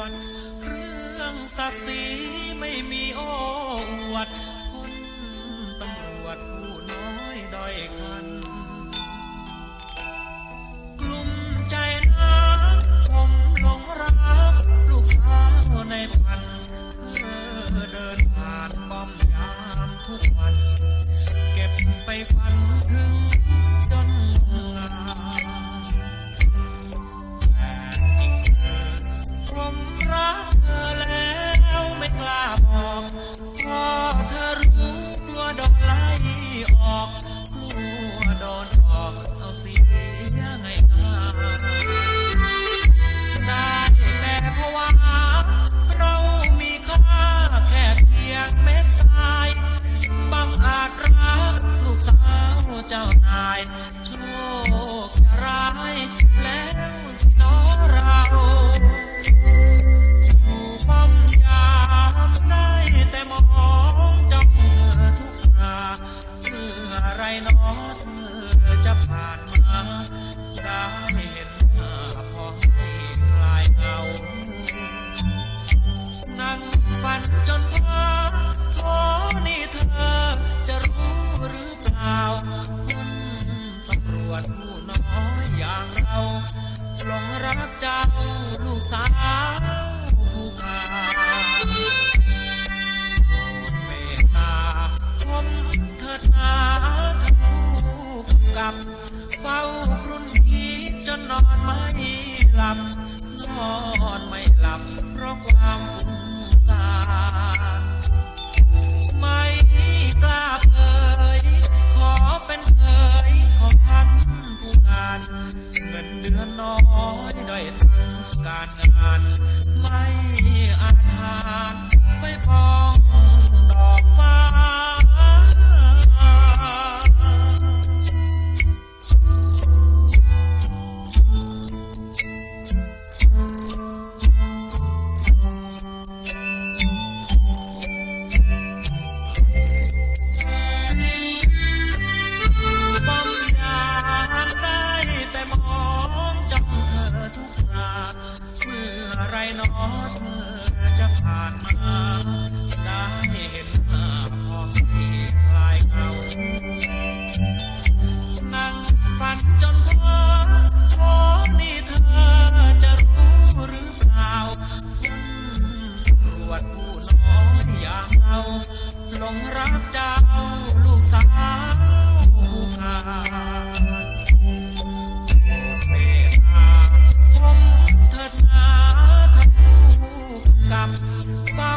วด เรื่องศักดิ์ศรีไม่มีโอ้อวดพนตำรวจผู้น้อยด้อยคัน don't รักเจ้าลูกสาวผู้ขาเมตตาชมเธอดาท่านผู้กกับ เฝ้าครุ่นคิดจนนอนไม่หลับ นอนไม่หลับ เพราะความฝุ่ gone, gone. อยากเอาหลงรักเจ้า ลูกสาวผู้ขาโปดเมตาผมเถิดนาทุานผู้กกับเฝ้า